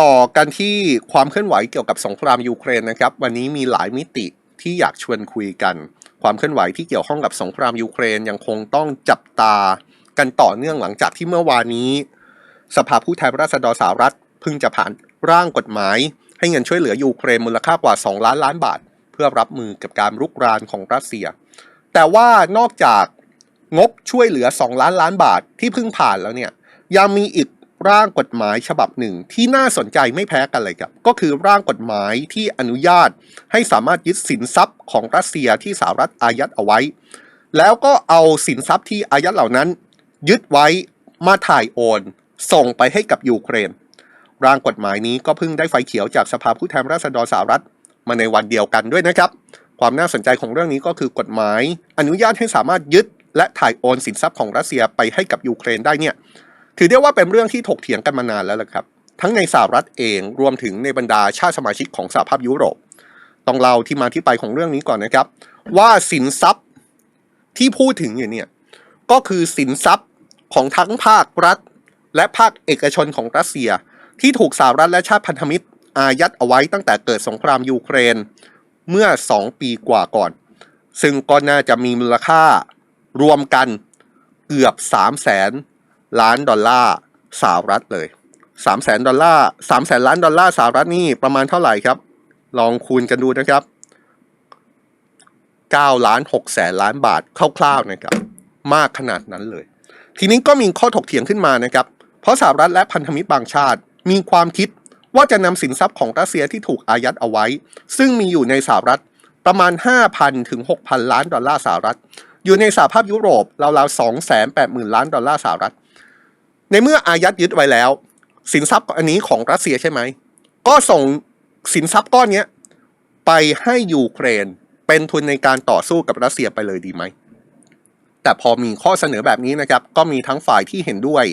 ต่อกันที่ความเคลื่อนไหวเกี่ยวกับสงครามยูเครนนะครับ วันนี้มีหลายมิติที่อยากชวนคุยกัน ความเคลื่อนไหวที่เกี่ยวข้องกับสงครามยูเครนยังคงต้องจับตากันต่อเนื่องหลังจากที่เมื่อวานนี้ สภาผู้แทนราษฎรสหรัฐเพิ่งจะผ่านร่างกฎหมาย ให้เงินช่วยเหลือยูเครนมูลค่ากว่า 2 ล้านล้านบาท เพื่อรับมือกับการรุกรานของรัสเซีย แต่ว่านอกจากงบช่วยเหลือ 2 ล้านล้านบาทที่เพิ่งผ่านแล้วเนี่ยยังมีอีก ร่างกฎหมายฉบับหนึ่งที่น่าสนใจไม่แพ้กันเลยครับ ก็คือร่างกฎหมายที่อนุญาตให้สามารถยึดสินทรัพย์ของรัสเซียที่สหรัฐอายัดเอาไว้ แล้วก็เอาสินทรัพย์ที่อายัดเหล่านั้น ยึดไว้มาถ่ายโอน ส่งไปให้กับยูเครน ร่างกฎหมายนี้ก็เพิ่งได้ไฟเขียวจากสภาผู้แทนราษฎรสหรัฐมาในวันเดียวกันด้วยนะครับ ความน่าสนใจของเรื่องนี้ก็คือกฎหมาย อนุญาตให้สามารถยึดและถ่ายโอนสินทรัพย์ของรัสเซียไปให้กับยูเครนได้เนี่ย ถือได้ว่าเป็นเรื่องที่ถกเถียงกันมานานแล้วล่ะครับ ทั้งในสหรัฐเองรวมถึงในบรรดาชาติสมาชิกของสหภาพยุโรป ต้องเล่าที่มาที่ไปของเรื่องนี้ก่อนนะครับ ว่าสินทรัพย์ที่พูดถึงอยู่เนี่ยก็คือสินทรัพย์ของทั้งภาครัฐ และภาคเอกชนของรัสเซีย ที่ถูกสหรัฐและชาติพันธมิตร อายัดเอาไว้ตั้งแต่เกิดสงครามยูเครน เมื่อ 2 ปีกว่าก่อน ซึ่งก็น่าจะมีมูลค่ารวมกันเกือบ3 0 0แสน ล้านดอลลาร์สหรัฐเลย3 0 0แสนดอลลาร์3แสนล้านดอลลาร์สหรัฐนี่ประมาณเท่าไหร่ครับ ลองคูณกันดูนะครับ9ล้าน6แสนล้านบาทคร่าวๆนะครับ มากขนาดนั้นเลย ทีนี้ก็มีข้อถกเถียงขึ้นมานะครับ เพราะสหรัฐและพันธมิตรบางชาติ มีความคิดว่าจะนำสินทรัพย์ของรัสเซียที่ถูกอายัดเอาไว้ ซึ่งมีอยู่ในสหรัฐประมาณ 5,000 ถึง 6,000 ล้านดอลลาร์สหรัฐ อยู่ในสหภาพยุโรปราวๆ280,000ล้านดอลลาร์สหรัฐ ในเมื่ออายัดยึดไว้แล้ว สินทรัพย์อันนี้ของรัสเซียใช่ไหม ก็ส่งสินทรัพย์ก้อนเนี้ยไปให้ยูเครนเป็นทุนในการต่อสู้กับรัสเซียไปเลยดีไหม แต่พอมีข้อเสนอแบบนี้นะครับ ก็มีทั้งฝ่ายที่เห็นด้วย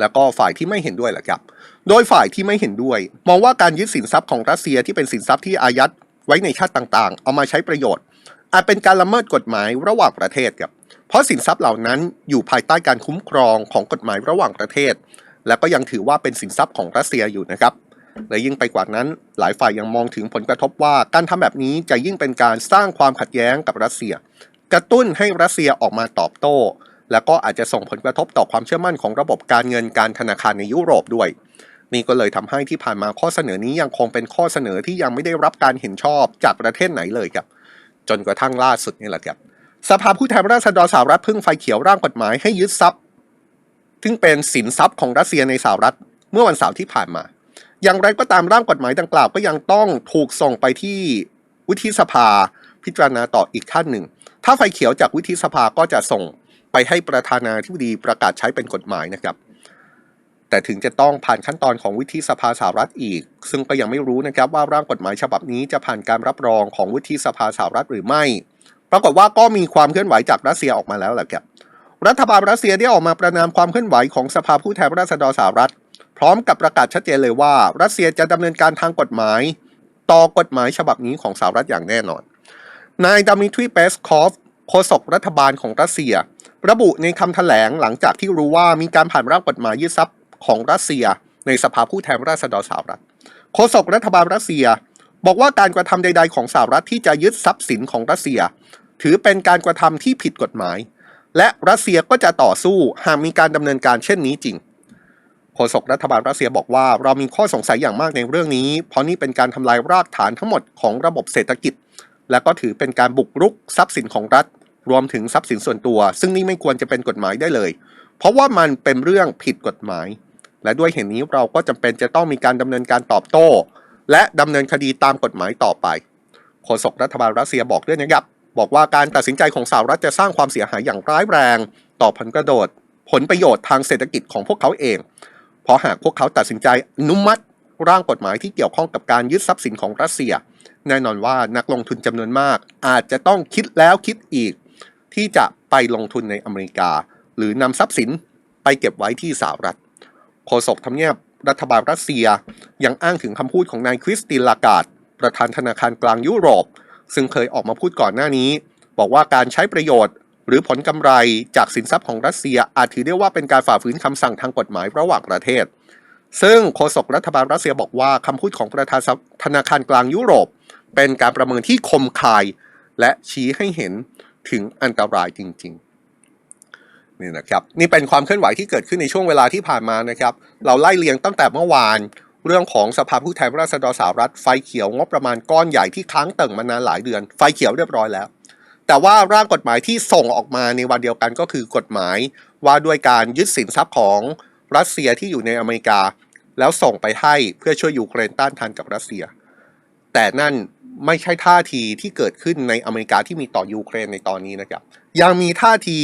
แล้วก็ฝ่ายที่ไม่เห็นด้วยแหละครับ โดยฝ่ายที่ไม่เห็นด้วย มองว่าการยึดสินทรัพย์ของรัสเซียที่เป็นสินทรัพย์ที่อายัดไว้ในชาติต่างๆ เอามาใช้ประโยชน์ อาจเป็นการละเมิดกฎหมายระหว่างประเทศครับ เพราะสินทรัพย์เหล่านั้นอยู่ภายใต้การคุ้มครองของกฎหมายระหว่างประเทศ และก็ยังถือว่าเป็นสินทรัพย์ของรัสเซียอยู่นะครับและยิ่งไปกว่านั้นหลายฝ่ายยังมองถึงผลกระทบว่าการทำแบบนี้จะยิ่งเป็นการสร้างความขัดแย้งกับรัสเซีย กระตุ้นให้รัสเซียออกมาตอบโต้ แล้วก็อาจจะส่งผลกระทบต่อความเชื่อมั่นของระบบการเงินการธนาคารในยุโรปด้วยนี่ก็เลยทำให้ที่ผ่านมาข้อเสนอนี้ยังคงเป็นข้อเสนอที่ยังไม่ได้รับการเห็นชอบจากประเทศไหนเลยครับ จนกระทั่งล่าสุดนี่แหละครับ สภาผู้แทนราษฎรสหรัฐเพิ่งไฟเขียวร่างกฎหมายให้ยึดทรัพย์ ซึ่งเป็นสินทรัพย์ของรัสเซียในสหรัฐเมื่อวันเสาร์ที่ผ่านมา อย่างไรก็ตามร่างกฎหมายดังกล่าวก็ยังต้องถูกส่งไปที่วุฒิสภาพิจารณาต่ออีกขั้นหนึ่ง ถ้าไฟเขียวจากวุฒิสภาก็จะส่งไปให้ประธานาธิบดีประกาศใช้เป็นกฎหมายนะครับ แต่ถึงจะต้องผ่านขั้นตอนของวุฒิสภาสหรัฐอีก ซึ่งก็ยังไม่รู้นะครับว่าร่างกฎหมายฉบับนี้จะผ่านการรับรองของวุฒิสภาสหรัฐหรือไม่ ปรากฏว่าก็มีความเคลื่อนไหวจากรัสเซียออกมาแล้วแหละครับ รัฐบาลรัสเซียได้ออกมาประนามความเคลื่อนไหวของสภาผู้แทนราษฎรสหรัฐ พร้อมกับประกาศชัดเจนเลยว่า รัสเซียจะดำเนินการทางกฎหมาย ต่อกฎหมายฉบับนี้ของสหรัฐอย่างแน่นอน นายดามิทรีเปสคอฟโฆษกรัฐบาลของรัสเซีย ระบุในคำแถลงหลังจากที่รู้ว่ามีการผ่านร่างกฎหมายยึดทรัพย์ของรัสเซีย ในสภาผู้แทนราษฎรสหรัฐโฆษกรัฐบาลรัสเซีย บอกว่าการกระทำใด ๆ ของสหรัฐที่จะยึดทรัพย์สินของรัสเซีย ถือเป็นการกระทำที่ผิดกฎหมาย และรัสเซียก็จะต่อสู้หากมีการดำเนินการเช่นนี้จริงโฆษกรัฐบาลรัสเซียบอกว่าเรามีข้อสงสัยอย่างมากในเรื่องนี้ เพราะนี่เป็นการทำลายรากฐานทั้งหมดของระบบเศรษฐกิจ และก็ถือเป็นการบุกรุกทรัพย์สินของรัฐ รวมถึงทรัพย์สินส่วนตัว ซึ่งนี่ไม่ควรจะเป็นกฎหมายได้เลย เพราะว่ามันเป็นเรื่องผิดกฎหมาย และด้วยเหตุนนี้เราก็จำเป็นจะต้องมีการดำเนินการตอบโต้ และดำเนินคดีตามกฎหมายต่อไปโฆษกรัฐบาลรัสเซียบอกด้วยนะครับ บอกว่าการตัดสินใจของสหรัฐจะสร้างความเสียหายอย่างร้ายแรง ต่อผลกระโดด ผลประโยชน์ทางเศรษฐกิจของพวกเขาเอง เพราะหากพวกเขาตัดสินใจอนุมัติร่างกฎหมายที่เกี่ยวข้องกับการยึดทรัพย์สินของรัสเซีย แน่นอนว่านักลงทุนจำนวนมาก อาจจะต้องคิดแล้วคิดอีก ที่จะไปลงทุนในอเมริกา หรือนำทรัพย์สินไปเก็บไว้ที่สหรัฐโฆษกทำเนียบ รัฐบาลรัสเซีย ยังอ้างถึงคำพูดของนายคริสตินลากาดประธานธนาคารกลางยุโรป ซึ่งเคยออกมาพูดก่อนหน้านี้ บอกว่าการใช้ประโยชน์ หรือผลกำไรจากสินทรัพย์ของรัสเซียอาจถือได้ว่าเป็นการฝ่าฝืนคำสั่งทางกฎหมายระหว่างประเทศ ซึ่งโฆษกรัฐบาลรัสเซียบอกว่าคำพูดของประธานธนาคารกลางยุโรป เป็นการประเมินที่คมคาย และชี้ให้เห็นถึงอันตรายจริง ๆ นี่นะครับนี่เป็นความเคลื่อนไหวที่เกิดขึ้นในช่วงเวลาที่ผ่านมานะครับ เราไล่เลียงตั้งแต่เมื่อวาน เรื่องของสภาผู้แทนราษฎรสหรัฐไฟเขียวงบประมาณก้อนใหญ่ที่ค้างเติ่งมานานหลายเดือน ไฟเขียวเรียบร้อยแล้ว แต่ว่าร่างกฎหมายที่ส่งออกมาในวันเดียวกันก็คือกฎหมาย ว่าด้วยการยึดสินทรัพย์ของรัสเซียที่อยู่ในอเมริกา แล้วส่งไปให้เพื่อช่วยยูเครนต้านทานกับรัสเซีย แต่นั่นไม่ใช่ท่าทีที่เกิดขึ้นในอเมริกาที่มีต่อยูเครนในตอนนี้นะครับ ยังมีท่าที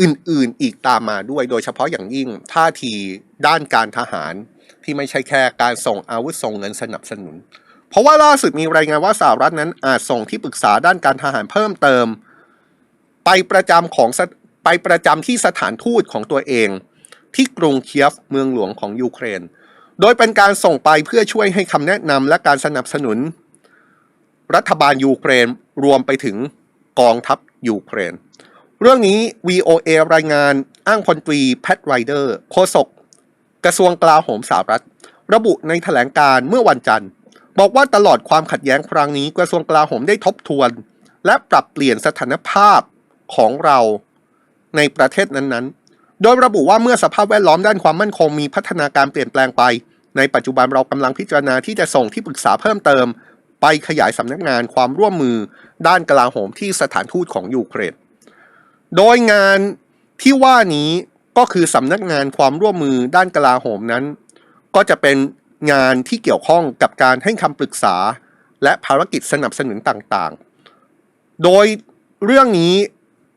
อื่นๆอีกตามมาด้วย โดยเฉพาะอย่างยิ่งท่าทีด้านการทหารที่ไม่ใช่แค่การส่งอาวุธส่งเงินสนับสนุน เพราะว่าล่าสุดมีรายงานว่าสหรัฐนั้นอาจส่งที่ปรึกษาด้านการทหารเพิ่มเติม ไปประจำของไปประจำที่สถานทูตของตัวเอง ที่กรุงเคียฟเมืองหลวงของยูเครน โดยเป็นการส่งไปเพื่อช่วยให้คำแนะนำและการสนับสนุน รัฐบาลยูเครนรวมไปถึงกองทัพยูเครน เรื่องนี้ VOA รายงานอ้างพลตรีแพทไรเดอร์โฆษกกระทรวงกลาโหมสหรัฐ ระบุในแถลงการเมื่อวันจันทร์ บอกว่าตลอดความขัดแย้งครั้งนี้กระทรวงกลาโหมได้ทบทวน และปรับเปลี่ยนสถานภาพของเราในประเทศนั้นๆ โดยระบุว่าเมื่อสภาพแวดล้อมด้านความมั่นคงมีพัฒนาการเปลี่ยนแปลงไป ในปัจจุบันเรากำลังพิจารณาที่จะส่งที่ปรึกษาเพิ่มเติม ไปขยายสำนักงานความร่วมมือ ด้านกลาโหมที่สถานทูตของยูเครน โดยงานที่ว่านี้ก็คือสำนักงานความร่วมมือด้านกลาโหมนั้น ก็จะเป็นงานที่เกี่ยวข้องกับการให้คำปรึกษา และภารกิจสนับสนุนต่างๆ โดยเรื่องนี้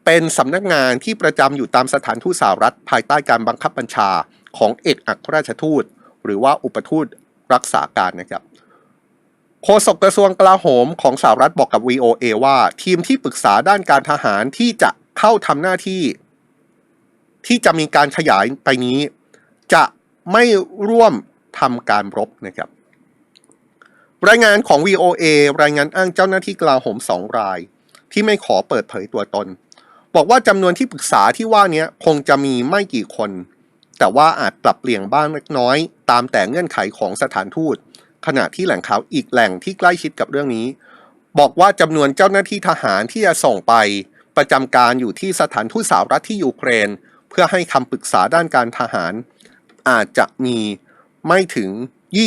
เป็นสำนักงานที่ประจำอยู่ตามสถานทูตสหรัฐ ภายใต้การบังคับบัญชาของเอกอัครราชทูต หรือว่าอุปทูตรักษาการนะครับโฆษกกระทรวงกลาโหมของสหรัฐบอกกับ VOA ว่า ทีมที่ปรึกษาด้านการทหารที่จะเข้าทำหน้าที่ที่จะมีการขยายไปนี้ จะไม่ร่วมทำการรบนะครับ รายงานของ VOA รายงานอ้างเจ้าหน้าที่กลาโหมสองราย ที่ไม่ขอเปิดเผยตัวตน บอกว่าจำนวนที่ปรึกษาที่ว่านี้คงจะมีไม่กี่คน แต่ว่าอาจปรับเปลี่ยนบ้างเล็กน้อย ตามแต่เงื่อนไขของสถานทูต ขณะที่แหล่งข่าวอีกแหล่งที่ใกล้ชิดกับเรื่องนี้ บอกว่าจำนวนเจ้าหน้าที่ทหารที่จะส่งไป ประจำการอยู่ที่สถานทูตสหรัฐที่ยูเครน เพื่อให้คำปรึกษาด้านการทหาร อาจจะมีไม่ถึง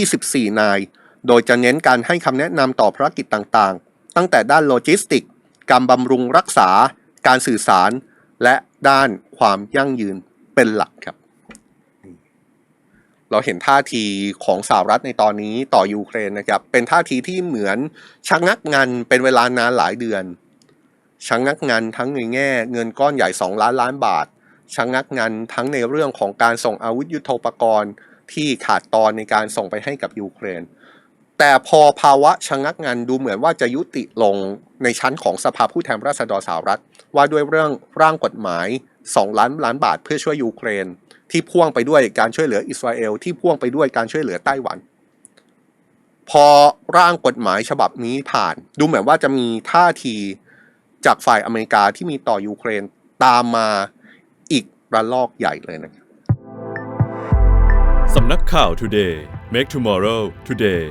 24 นาย โดยจะเน้นการให้คำแนะนำต่อภารกิจต่างๆ ตั้งแต่ด้านโลจิสติก การบำรุงรักษา การสื่อสาร และด้านความยั่งยืนเป็นหลักครับ เราเห็นท่าทีของสหรัฐในตอนนี้ต่อยูเครนนะครับ เป็นท่าทีที่เหมือนชะงงักงันเป็นเวลานานหลายเดือน ชะงงักงันทั้งในแง่เงินก้อนใหญ่ 2 ล้านล้านบาทชะงงักงันทั้งในเรื่องของการส่งอาวุธยุโทโธปกรณ์ ที่ขาดตอนในการส่งไปให้กับยูเครน แต่พอภาวะชะงักงันดูเหมือนว่าจะยุติลงในชั้นของสภาผู้แทนราษฎรสหรัฐ ว่าด้วยเรื่องร่างกฎหมาย 2 ล้านล้านบาทเพื่อช่วยยูเครน ที่พ่วงไปด้วยการช่วยเหลืออิสราเอลที่พ่วงไปด้วยการช่วยเหลือไต้หวันพอร่างกฎหมายฉบับนี้ผ่าน ดูเหมือนว่าจะมีท่าที จากฝ่ายอเมริกาที่มีต่อยูเครนตามมาอีกระลอกใหญ่เลยนะครับสำนักข่าว Today Make Tomorrow Today